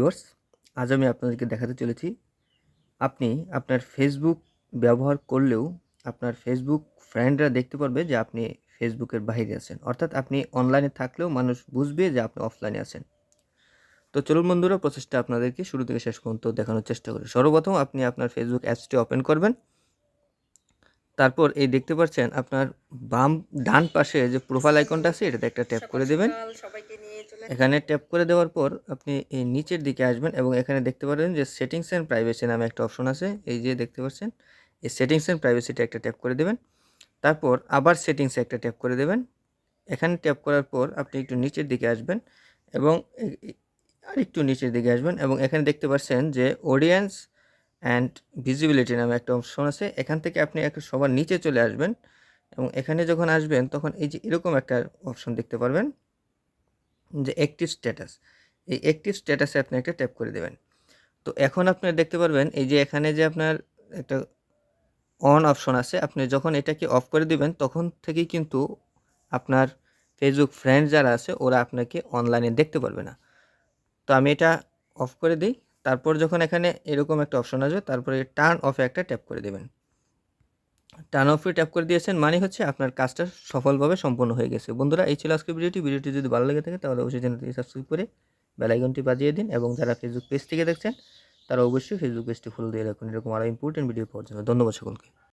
Viewers আজ আমি আপনাদেরকে দেখাতে চলেছি আপনি আপনার ফেসবুক ব্যবহার করলেও আপনার ফেসবুক ফ্রেন্ডরা দেখতে পারবে যে আপনি ফেসবুকের বাইরে আছেন। অর্থাৎ আপনি অনলাইনে থাকলেও মানুষ বুঝবে যে আপনি অফলাইনে আছেন। তো চলুন বন্ধুরা প্রসেসটা আপনাদেরকে শুরু থেকে শেষ পর্যন্ত দেখানোর চেষ্টা করি। সর্বপ্রথম আপনি আপনার ফেসবুক অ্যাপসটি ওপেন করবেন। তারপর এই দেখতে পাচ্ছেন আপনার বাম ডান পাশে যে প্রোফাইল আইকনটা আছে এটাতে একটা ট্যাপ করে দেবেন। এখানে ট্যাপ করে দেওয়ার পর আপনি এই নিচের দিকে আসবেন এবং এখানে দেখতে পারবেন যে সেটিংস অ্যান্ড প্রাইভেসি নামে একটা অপশন আছে। এই যে দেখতে পাচ্ছেন, এই সেটিংস অ্যান্ড প্রাইভেসিটা একটা ট্যাপ করে দেবেন। তারপর আবার সেটিংসে একটা ট্যাপ করে দেবেন। এখানে ট্যাপ করার পর আপনি একটু নিচের দিকে আসবেন এবং আর একটু নিচের দিকে আসবেন এবং এখানে দেখতে পাচ্ছেন যে অডিয়েন্স অ্যান্ড ভিজিবিলিটি নামে একটা অপশন আছে। এখান থেকে আপনি একটু সবার নিচে চলে আসবেন এবং এখানে যখন আসবেন তখন এই যে এরকম একটা অপশন দেখতে পারবেন। যে অ্যাক্টিভ স্ট্যাটাস এই অ্যাক্টিভ স্ট্যাটাসে আপনি একটা ট্যাপ করে দেবেন। তো এখন আপনার দেখতে পারবেন, এই যে এখানে যে আপনার একটা অন অপশন আছে, আপনি যখন এটাকে অফ করে দিবেন, তখন থেকেই কিন্তু আপনার ফেসবুক ফ্রেন্ড যারা আছে, ওরা আপনাকে অনলাইনে দেখতে পারবে না। তো আমি এটা অফ করে দিই, তারপর যখন এখানে এরকম একটা অপশন আসবে, তারপরে টার্ন অফে একটা ট্যাপ করে দেবেন। টার্ন অফে ট্যাপ করে দিয়েছেন মানে হচ্ছে আপনার কাজটা সফলভাবে সম্পন্ন হয়ে গেছে। বন্ধুরা, এই ছিল আজকে ভিডিওটি। ভিডিওটি যদি ভালো লেগে থাকে, তাহলে অবশ্যই চ্যানেলটি সাবস্ক্রাইব করে বেলাইকনটি বাজিয়ে দিন এবং যারা ফেসবুক পেজ থেকে দেখছেন, তারা অবশ্যই ফেসবুক পেজটি ফুল দিয়ে রাখুন। এরকম আরও ইম্পর্টেন্ট ভিডিও পাওয়ার জন্য। ধন্যবাদ সকলকে।